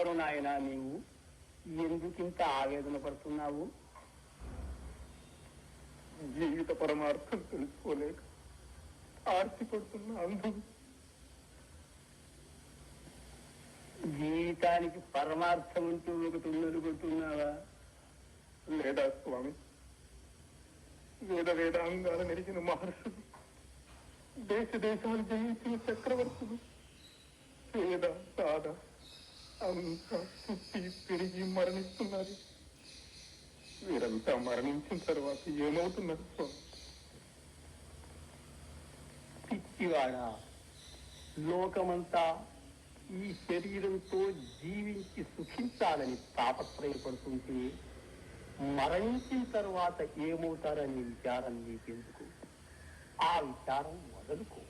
ఎవరు నాయన నీవు? ఎందుకింత ఆవేదన పడుతున్నావు? జీవిత పరమార్థం తెలుసుకోలేక ఆర్తి పడుతున్న అందం జీవితానికి పరమార్థం అంటూ ఒకటి ఉన్నదుకుంటున్నావా లేదా స్వామి? వేద వేదాంగాలు నెరిగిన మహర్షులు దేశ దేశాలు జయించిన చక్రవర్తులు వేద సాద పెరిగి మరణిస్తున్నారు వీరంతా మరణించిన తర్వాత ఏమవుతున్నారు పిచ్చివాడా లోకమంతా ఈ శరీరంతో జీవించి సుఖించాలని తాపత్రయపడుతుంటే మరణించిన తర్వాత ఏమవుతారనే విచారం నీకెందుకు? ఆ విచారం వదులుకో.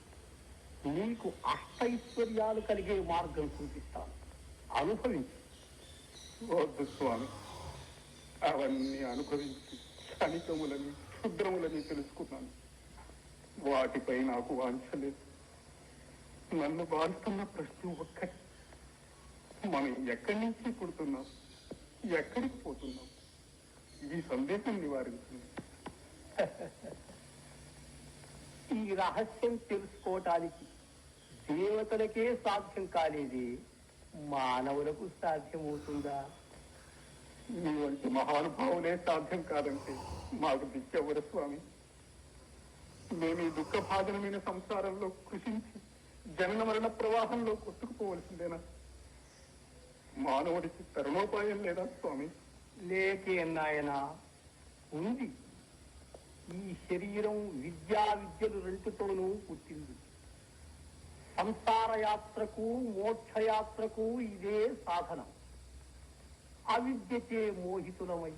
నీకు అష్టైశ్వర్యాలు కలిగే మార్గం చూపిస్తాను. అనుభవించు. స్వామి. అవన్నీ అనుభవించి క్షణికములని క్షుద్రములని తెలుసుకున్నాను. వాటిపై నాకు వాంఛలేదు నన్ను బాలుతున్న ప్రశ్న ఒక్కటి. మనం ఎక్కడి నుంచి పుడుతున్నాం? ఎక్కడికి పోతున్నాం? ఈ సందేశం నివారించింది ఈ రహస్యం తెలుసుకోవటానికి దేవతలకే సాధ్యం కాలేది. మానవులకు సాధ్యమవుతుందా? మీ వంటి మహానుభావులే సాధ్యం కాదంటే మాకు దిక్కెవరు స్వామి? మేము ఈ దుఃఖ భాజనమైన సంసారంలో కృషించి జనన మరణ ప్రవాహంలో కొట్టుకుపోవలసిందేనా? మానవుడికి తరుణోపాయం లేదా స్వామి? లేకే నాయన. ఉంది. ఈ శరీరం విద్యా విద్యలు రెండుతోనూ పుట్టింది. సంసారయాత్రకు మోక్షయాత్రకు ఇదే సాధనం. అవిద్యచే మోహితులమై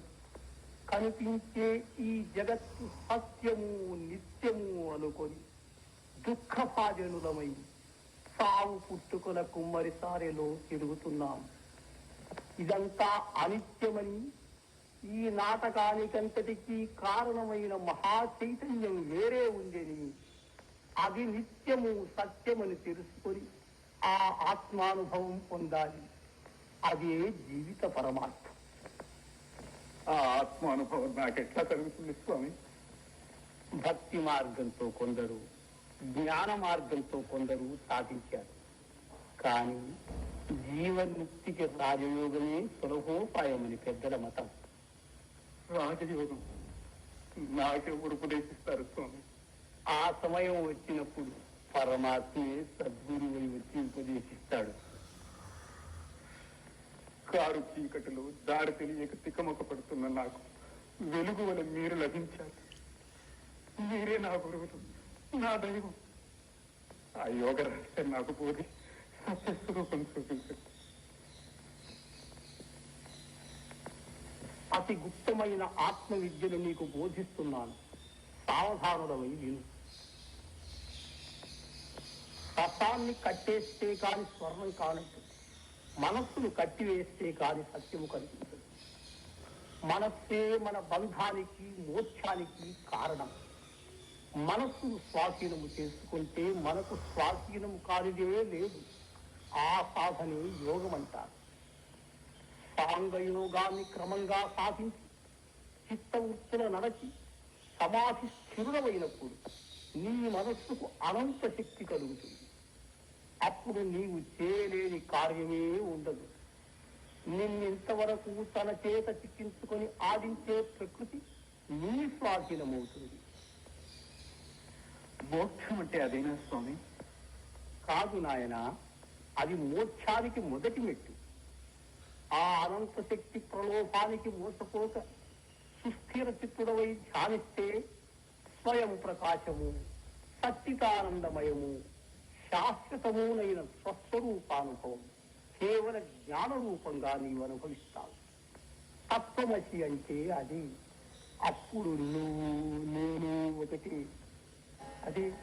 కనిపించే ఈ జగత్తు సత్యము నిత్యము అనుకొని దుఃఖపాజనులమై సావు పుట్టుకుల కుమ్మరిసారిలో తిరుగుతున్నాం. ఇదంతా అనిత్యమని ఈ నాటకానికంతటికీ కారణమైన మహా చైతన్యం వేరే ఉందని అది నిత్యము సత్యమని తెలుసుకొని ఆ ఆత్మానుభవం పొందాలి. అదే జీవిత పరమార్థం. ఆ ఆత్మానుభవం నాకెట్లా కలుగుతుంది స్వామి? భక్తి మార్గంతో కొందరు జ్ఞాన మార్గంతో కొందరు సాధించారు. కానీ జీవన్ముక్తికి రాజయోగమే సులభోపాయమని పెద్దల మతం. రాజయోగం. నాకెవరు ఉపదేశిస్తారు స్వామి? ఆ సమయం వచ్చినప్పుడు పరమాత్మే సద్గురువై వచ్చి ఉపదేశిస్తాడు కారు చీకటిలో దారి తెలియక తికమక పడుతున్న నాకు వెలుగు వల్ల మీరు లభించారు మీరే నా గురువులు నా దైవం. ఆ యోగ రహస్యం నాకు పోది సత్యస్వరూపం చూపించండి. అతి గుప్తమైన ఆత్మ విద్యను నీకు బోధిస్తున్నాను. సావధానుడమై నేను రసాన్ని కట్టేస్తే కాని స్వర్ణం కానుంటుంది మనస్సును కట్టివేస్తే కాని సత్యము కనిపిస్తుంది. మనస్సే మన బంధానికి మోక్షానికి కారణం. మనస్సును స్వాధీనము చేసుకుంటే మనకు స్వాధీనము కానిదే లేదు. ఆ సాధనే యోగం అంటారు సాంగ యోగాన్ని క్రమంగా సాధించి చిత్తవృత్తుల నడచి సమాధి స్థిరుడమైనప్పుడు నీ మనస్సుకు అనంత శక్తి కలుగుతుంది. అప్పుడు నీవు చేయలేని కార్యమే ఉండదు. నిన్నింతవరకు తన చేత చిక్కించుకొని ఆడించే ప్రకృతి నీ స్వాధీనమవుతుంది. మోక్షం అంటే అదేనా స్వామి? కాదు నాయన అది మోక్షానికి మొదటి మెట్టు. ఆ అనంత శక్తి ప్రలోభానికి మోసపోక సుస్థిర చిత్తుడవై ధ్యానిస్తే స్వయం ప్రకాశము సచ్చితానందమయము శాశ్వతమునైన స్వస్వరూపానుభవం. కేవల జ్ఞాన రూపంగా నీవు అనుభవిస్తావు తత్వమసి అంటే అది. అప్పుడు నువ్వు నేను ఒకటి. అది.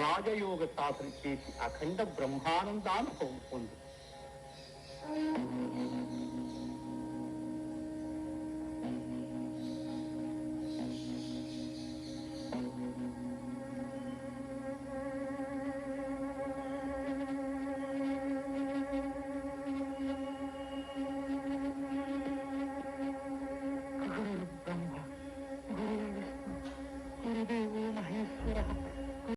రాజయోగ సాధన చేసి అఖండ బ్రహ్మానందానుభవం పొందు.